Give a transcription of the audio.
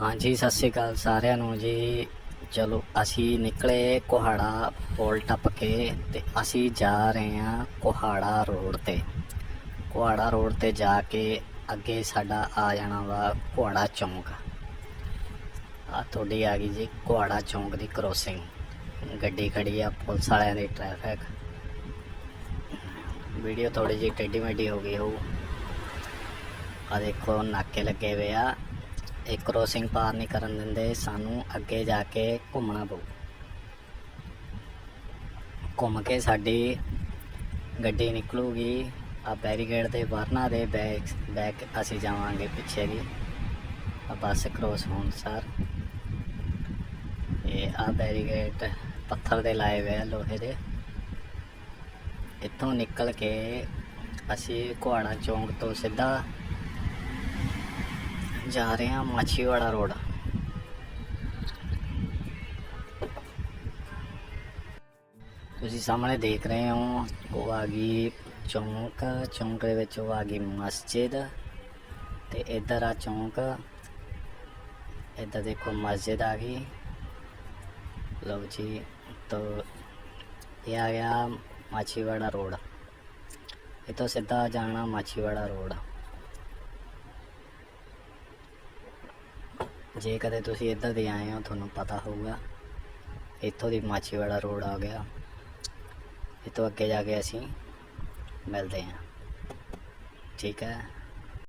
ਹਾਂਜੀ, ਸਤਿ ਸ਼੍ਰੀ ਅਕਾਲ ਸਾਰਿਆਂ ਨੂੰ ਜੀ। ਚਲੋ, ਅਸੀਂ ਨਿਕਲੇ ਕੋਹਾੜਾ ਪੁਲ ਟੱਪ ਕੇ ਤੇ ਅਸੀਂ ਜਾ ਰਹੇ ਹਾਂ ਕੋਹਾੜਾ ਰੋਡ ਤੇ। ਕੋਹਾੜਾ ਰੋਡ ਤੇ ਜਾ ਕੇ ਅੱਗੇ ਸਾਡਾ ਆ ਜਾਣਾ ਵਾ ਕੋਹਾੜਾ ਚੌਂਕ। ਆ ਤੁਹਾਡੀ ਆ ਗਈ ਜੀ ਕੋਹਾੜਾ ਚੌਂਕ ਦੀ ਕ੍ਰੋਸਿੰਗ ਗੱਡੀ ਖੜੀ ਆ ਪੁਲਿਸ ਵਾਲਿਆਂ ਦੀ ਟ੍ਰੈਫਿਕ ਵੀਡੀਓ ਥੋੜੀ ਜਿਹੀ ਟੇਢੀ ਮੇਢੀ ਹੋ ਗਈ ਹੋਊ। ਆ ਦੇਖੋ, ਨਾਕੇ ਲੱਗੇ ਹੋਏ ਆ। ਇਹ ਕ੍ਰੋਸਿੰਗ ਪਾਰ ਨਹੀਂ ਕਰਨ ਦਿੰਦੇ, ਸਾਨੂੰ ਅੱਗੇ ਜਾ ਕੇ ਘੁੰਮਣਾ ਪਊ। ਘੁੰਮ ਕੇ ਸਾਡੀ ਗੱਡੀ ਨਿਕਲੂਗੀ ਆ ਬੈਰੀਕੇਡ ਦੇ ਵਰਨਾ ਦੇ ਬੈਕ ਬੈਕ ਅਸੀਂ ਜਾਵਾਂਗੇ ਪਿੱਛੇ ਦੀ ਆ ਬੱਸ ਕ੍ਰੋਸ ਹੋਣ ਸਰ। ਇਹ ਆ ਬੈਰੀਕੇਡ ਪੱਥਰ ਦੇ ਲਾਏ ਹੋਏ ਆ ਲੋਹੇ ਦੇ। ਇੱਥੋਂ ਨਿਕਲ ਕੇ ਅਸੀਂ ਕੁਹਾੜਾ ਚੌਂਕ ਤੋਂ ਸਿੱਧਾ ਜਾ ਰਹੇ ਹਾਂ ਮਾਛੀਵਾੜਾ ਰੋਡ। ਤੁਸੀਂ ਸਾਹਮਣੇ ਦੇਖ ਰਹੇ ਹੋ ਉਹ ਆ ਗਈ ਚੌਂਕ ਚੌਂਕ ਦੇ ਵਿੱਚ ਉਹ ਆ ਗਈ ਮਸਜਿਦ ਤੇ ਇੱਧਰ ਆ ਚੌਂਕ। ਇੱਧਰ ਦੇਖੋ ਮਸਜਿਦ ਆ ਗਈ। ਲਓ ਜੀ, ਤੋ ਇਹ ਆ ਗਿਆ ਮਾਛੀਵਾੜਾ ਰੋਡ। ਇੱਥੋਂ ਸਿੱਧਾ ਜਾਣਾ ਮਾਛੀਵਾੜਾ ਰੋਡ। ਜੇ ਕਦੇ ਤੁਸੀਂ ਇੱਧਰ ਦੇ ਆਏ ਹੋ, ਤੁਹਾਨੂੰ ਪਤਾ ਹੋਊਗਾ, ਇੱਥੋਂ ਦੀ ਮਾਛੀਵਾੜਾ ਰੋਡ ਆ ਗਿਆ। ਇਹ ਤੋਂ ਅੱਗੇ ਜਾ ਕੇ ਅਸੀਂ ਮਿਲਦੇ ਹਾਂ। ਠੀਕ ਹੈ।